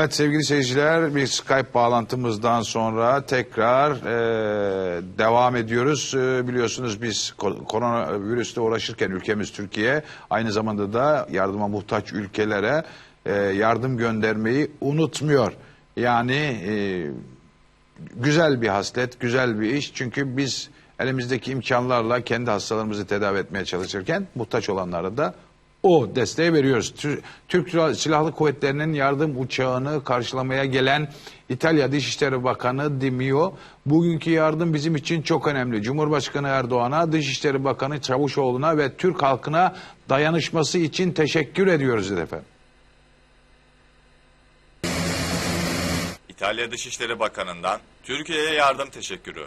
Evet sevgili seyirciler bir Skype bağlantımızdan sonra tekrar e, devam ediyoruz. E, biliyorsunuz biz ko- koronavirüsle uğraşırken ülkemiz Türkiye aynı zamanda da yardıma muhtaç ülkelere e, yardım göndermeyi unutmuyor. Yani e, güzel bir haslet, güzel bir iş. Çünkü biz elimizdeki imkanlarla kendi hastalarımızı tedavi etmeye çalışırken muhtaç olanlara da o desteği veriyoruz. Tür- Türk Silahlı Kuvvetleri'nin yardım uçağını karşılamaya gelen İtalya Dışişleri Bakanı Di Mio, bugünkü yardım bizim için çok önemli. Cumhurbaşkanı Erdoğan'a, Dışişleri Bakanı Çavuşoğlu'na ve Türk halkına dayanışması için teşekkür ediyoruz dedi efendim. İtalya Dışişleri Bakanı'ndan Türkiye'ye yardım teşekkürü.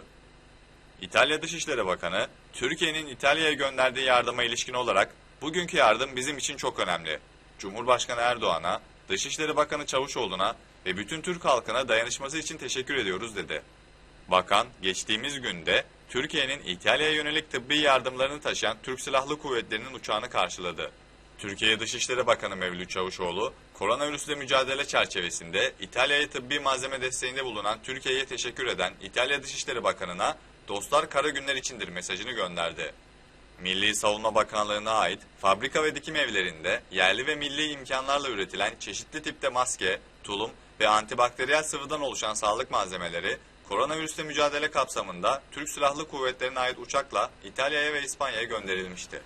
İtalya Dışişleri Bakanı, Türkiye'nin İtalya'ya gönderdiği yardıma ilişkin olarak bugünkü yardım bizim için çok önemli. Cumhurbaşkanı Erdoğan'a, Dışişleri Bakanı Çavuşoğlu'na ve bütün Türk halkına dayanışması için teşekkür ediyoruz dedi. Bakan, geçtiğimiz günde Türkiye'nin İtalya'ya yönelik tıbbi yardımlarını taşıyan Türk Silahlı Kuvvetleri'nin uçağını karşıladı. Türkiye Dışişleri Bakanı Mevlüt Çavuşoğlu, koronavirüsle mücadele çerçevesinde İtalya'ya tıbbi malzeme desteğinde bulunan Türkiye'ye teşekkür eden İtalya Dışişleri Bakanı'na dostlar kara günler içindir mesajını gönderdi. Milli Savunma Bakanlığı'na ait fabrika ve dikim evlerinde yerli ve milli imkanlarla üretilen çeşitli tipte maske, tulum ve antibakteriyel sıvıdan oluşan sağlık malzemeleri koronavirüsle mücadele kapsamında Türk Silahlı Kuvvetleri'ne ait uçakla İtalya'ya ve İspanya'ya gönderilmişti.